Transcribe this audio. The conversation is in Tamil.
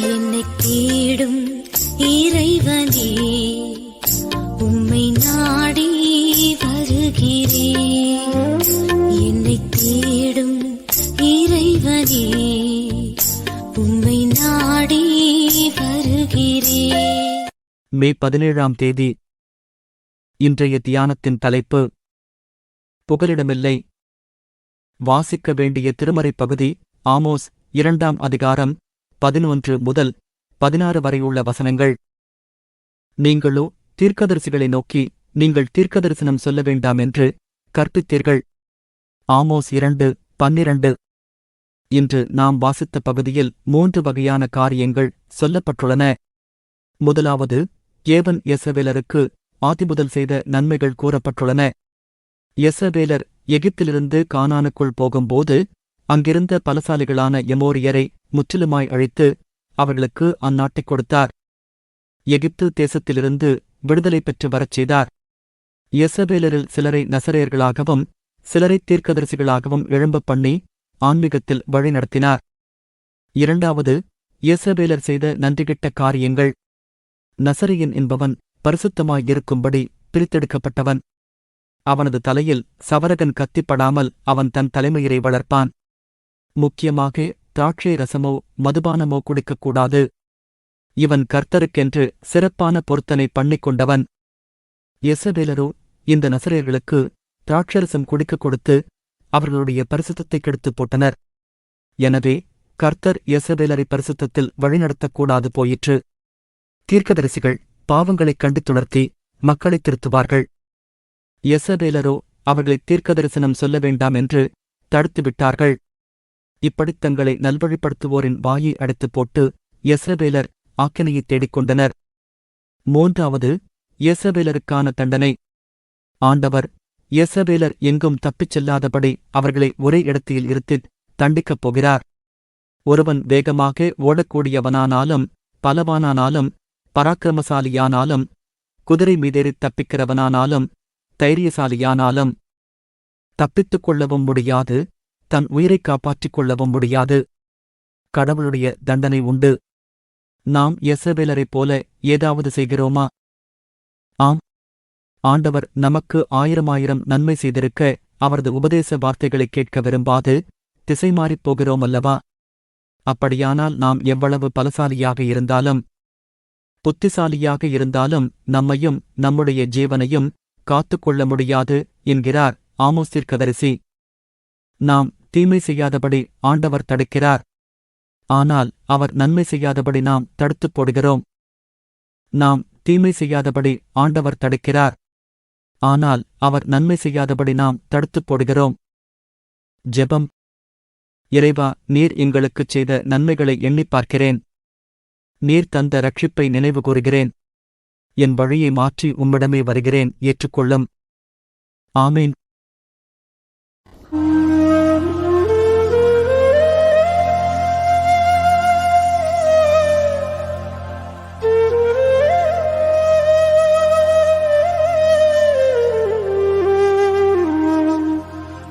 என்னை தேடும் இறைவனே உம்மை நாடி வருகிறேன் என்னை தேடும் இறைவனே உம்மை நாடி வருகிறேன் மே பதினேழாம் தேதி இன்றைய தியானத்தின் தலைப்பு புகலிடமில்லை. வாசிக்க வேண்டிய திருமறை பகுதி ஆமோஸ் இரண்டாம் அதிகாரம் பதினொன்று முதல் பதினாறு வரையுள்ள வசனங்கள். நீங்களோ தீர்க்கதரிசிகளை நோக்கி நீங்கள் தீர்க்கதரிசனம் சொல்ல வேண்டாம் என்று கற்பித்தீர்கள். ஆமோஸ் இரண்டு பன்னிரண்டு. இன்று நாம் வாசித்த பகுதியில் மூன்று வகையான காரியங்கள் சொல்லப்பட்டுள்ளன. முதலாவது ஏவன் எசவேலருக்கு ஆதிமுதல் செய்த நன்மைகள் கூறப்பட்டுள்ளன. எசவேலர் எகிப்திலிருந்து கானானுக்குள் போகும்போது அங்கிருந்த பலசாலிகளான எமோரியரை முற்றிலுமாய் அழித்து அவர்களுக்கு அந்நாட்டைக் கொடுத்தார். எகிப்து தேசத்திலிருந்து விடுதலை பெற்று வரச் செய்தார். எசவேலரில் சிலரை நசரேயர்களாகவும் சிலரை தீர்க்கதரிசிகளாகவும் எழும்பப் பண்ணி ஆன்மீகத்தில் வழிநடத்தினார் இரண்டாவது எசவேலர் செய்த நன்றிகிட்ட காரியங்கள். நசரியன் என்பவன் பரிசுத்தமாயிருக்கும்படி பிரித்தெடுக்கப்பட்டவன். அவனது தலையில் சவரகன் கத்திப்படாமல் அவன் தன் தலைமையரை வளர்ப்பான். முக்கியமாக திராட்சை ரசமோ மதுபானமோ குடிக்கக்கூடாது. இவன் கர்த்தருக்கென்று சிறப்பான பொருத்தனை பண்ணிக் கொண்டவன் எசவேலரோ இந்த நசரேயர்களுக்கு திராட்சரசம் குடிக்கக் கொடுத்து அவர்களுடைய பரிசுத்தத்தை கெடுத்துப் போட்டனர். எனவே கர்த்தர் எசபேலரை பரிசுத்தத்தில் வழிநடத்தக்கூடாது போயிற்று. தீர்க்கதரிசிகள் பாவங்களைக் கண்டு துணர்த்தி மக்களைத் திருத்துவார்கள். எசவேலரோ அவர்களை தீர்க்கதரிசனம் சொல்ல வேண்டாம் என்று தடுத்துவிட்டார்கள். இப்படித் தங்களை நல்வழிப்படுத்துவோரின் வாயை அடைத்துப் போட்டு எசவேலர் ஆக்கினையைத் தேடிக் கொண்டனர் மூன்றாவது எசவேலருக்கான தண்டனை. ஆண்டவர் எசவேலர் எங்கும் தப்பிச் செல்லாதபடி அவர்களை ஒரே இடத்தில் இருத்தி தண்டிக்கப் போகிறார். ஒருவன் வேகமாக ஓடக்கூடியவனானாலும் பலவானானாலும் பராக்கிரமசாலியானாலும் குதிரை மீதேறித் தப்பிக்கிறவனானாலும் தைரியசாலியானாலும் தப்பித்துக் கொள்ளவும் முடியாது. தன் உயிரைக் காப்பாற்றிக் கொள்ளவும் முடியாது. கடவுளுடைய தண்டனை உண்டு. நாம் எசவேலரைப் போல ஏதாவது செய்கிறோமா? ஆம். ஆண்டவர் நமக்கு ஆயிரமாயிரம் நன்மை செய்திருக்க அவரது உபதேச வார்த்தைகளைக் கேட்க விரும்பாது. திசை மாறிப் போகிறோம் அல்லவா? அப்படியானால் நாம் எவ்வளவு பலசாலியாக இருந்தாலும் புத்திசாலியாக இருந்தாலும் நம்மையும் நம்முடைய ஜீவனையும் காத்துக்கொள்ள முடியாது என்கிறார் ஆமோஸ்திற்கதரிசி. நாம் தீமை செய்யாதபடி ஆண்டவர் தடுக்கிறார். ஆனால் அவர் நன்மை செய்யாதபடி நாம் தடுத்துப் போடுகிறோம். நாம் தீமை செய்யாதபடி ஆண்டவர் தடுக்கிறார். ஆனால் அவர் நன்மை செய்யாதபடி நாம் தடுத்துப் போடுகிறோம். ஜெபம். இறைவா நீர் எங்களுக்குச் செய்த நன்மைகளை எண்ணிப் பார்க்கிறேன். நீர் தந்த ரட்சிப்பை நினைவு கூறுகிறேன். என் வழியை மாற்றி உம்மிடமே வருகிறேன். ஏற்றுக்கொள்ளும். ஆமீன்.